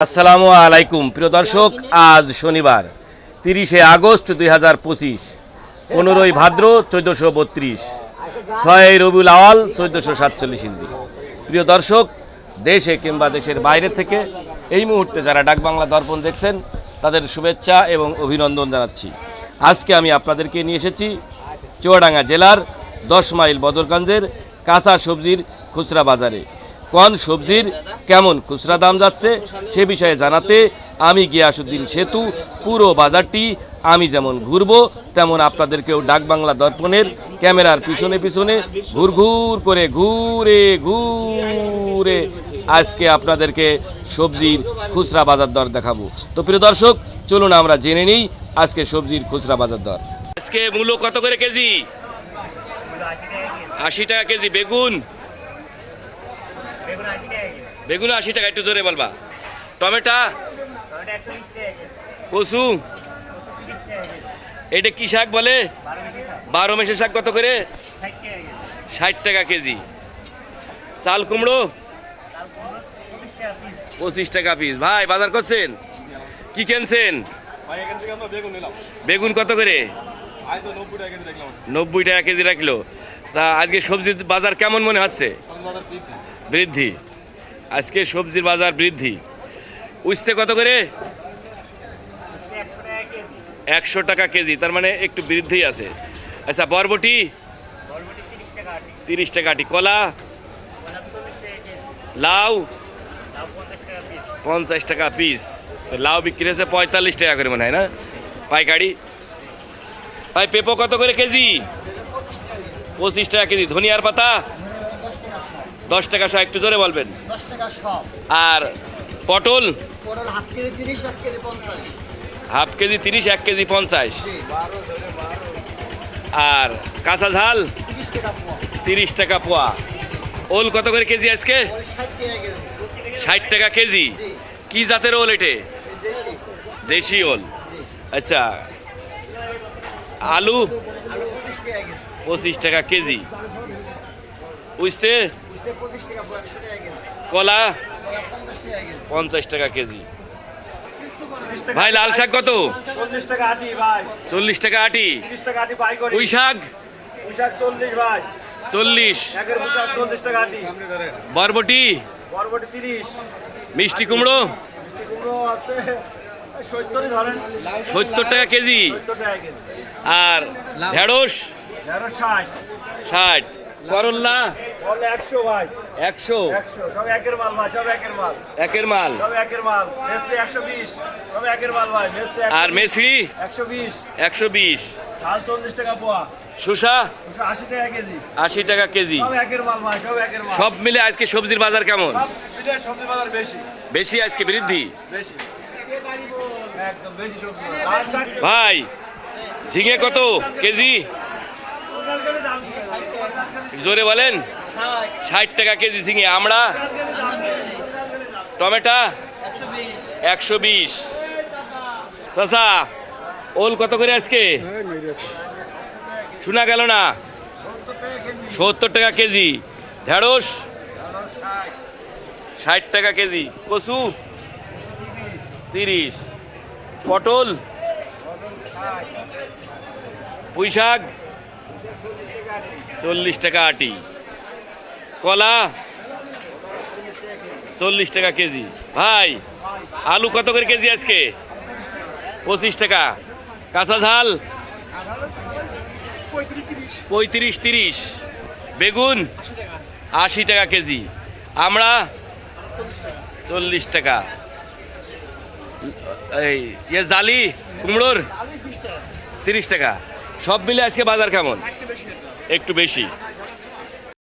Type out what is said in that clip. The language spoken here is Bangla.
আসসালামু আলাইকুম, প্রিয় দর্শক, আজ শনিবার, তিরিশে আগস্ট দুই হাজার পঁচিশ, পনেরোই ভাদ্র চোদ্দোশো বত্রিশ, ছয় রবিউল আওয়াল চোদ্দোশো সাতচল্লিশ হিন্দি প্রিয় দর্শক, দেশে কিংবা দেশের বাইরে থেকে এই মুহূর্তে যারা ডাকবাংলা দর্পণ দেখছেন, তাদের শুভেচ্ছা এবং অভিনন্দন জানাচ্ছি। আজকে আমি আপনাদেরকে নিয়ে এসেছি চুয়াডাঙ্গা জেলার দশ মাইল বদরগঞ্জের কাঁচা সবজির খুচরা বাজারে। কোন সবজির কেমন খুচরা দাম যাচ্ছে সে বিষয়ে জানাতে আমি গিয়াসুদ্দিন সেতু পুরো বাজারটি আমি যেমন ঘুরবো, তেমন আপনাদেরকেও ডাকবাংলা দর্পণের ক্যামেরার পিছনে পিছনে ঘুর ঘুর করে ঘুরে ঘুরে আজকে আপনাদেরকে সবজির খুচরা বাজার দর দেখাবো। তো প্রিয় দর্শক, চলুন আমরা জেনে নিই আজকে সবজির খুচরা বাজার দর। আজকে মূল্য কত করে কেজি? আশি টাকা কেজি, বেগুন বেগুন আশি টাকা একটু জোরে বলবা। টমেটা? কচু? এটা কি শাক বলে? বারো মেশে শাক কত করে? ষাট টাকা কেজি। চাল কুমড়ো? পঁচিশ টাকা পিস ভাই বাজার করছেন? কি কিনছেন? বেগুন কত করে? নব্বই টাকা কেজি রাখল। তা আজকে সবজির বাজার কেমন মনে হচ্ছে? বৃদ্ধি। আজকে সবজির বাজার বৃদ্ধি। উস্তে কত করে? একশো টাকা কেজি, তার মানে একটু বৃদ্ধি আছে। আচ্ছা বরবটি? তিরিশ টাকা আটি। কলা? লাউ? পঞ্চাশ টাকা পিস। লাউ বিক্রি হয়েছে পঁয়তাল্লিশ টাকা করে মনে হয়, না? পাইকারি? ভাই, পেঁপো কত করে কেজি? পঁচিশ টাকা কেজি। ধনিয়ার পাতা? দশ টাকা সহ একটু জোরে বলবেন। দশ টাকা সব। আর পটল? হাফ কেজি তিরিশ এক কেজি পঞ্চাশ। আর কাঁচা ঝাল? তিরিশ টাকা পোয়া। ওল কত করে কেজি আজকে? ষাট টাকা কেজি। কি জাতের ওল এটে? দেশি। ওল। আচ্ছা। আলু? পঁচিশ টাকা কেজি। বুঝতে? কলা? পঞ্চাশ টাকা কেজি। ভাই লাল শাক কত? চল্লিশ টাকা আটি ভাই। চল্লিশ টাকা আটি। টাকা আটি পাই শাক? চল্লিশ ভাই। চল্লিশ। চল্লিশ টাকা আটি। বরবটি? বরবটি তিরিশ। মিষ্টি কুমড়ো? মিষ্টি কুমড়ো আছে সত্তরই ধরেন। সত্তর টাকা কেজি। আর ঢেঁড়স? ষাট। ষাট। করল্লা একশো একের মাল একের মাল। একের মাল? সব মেসরি একশো বিশ। আর শসা? আশি টাকা কেজি। আশি টাকা কেজি। সব মাল আজকে সবজির বাজার কেমন? বেশি। আজকে বৃদ্ধি। ভাই ঝিঙে কত কেজি? জোরে বলেন। ষাট টাকা কেজি ঝিঙে, আমরা? টমেটা? একশো বিশ। চাষা ওল কত করে আজকে? শোনা গেল না। সত্তর টাকা কেজি। ঢেঁড়স? ষাট টাকা কেজি। কচু? তিরিশ। পটল? পুঁই শাক চল্লিশ টাকা আটি। কলা চল্লিশ টাকা কেজি। ভাই, আলু কত করে কেজি আজকে? পঁচিশ টাকা। কাঁচা ঝাল? পঁয়ত্রিশ তিরিশ। বেগুন? আশি টাকা কেজি। আমরা? চল্লিশ টাকা। এই ইয়ে জালি, কুমড়োর? তিরিশ টাকা। সব মিলে আজকে বাজার কেমন? একটু বেশি।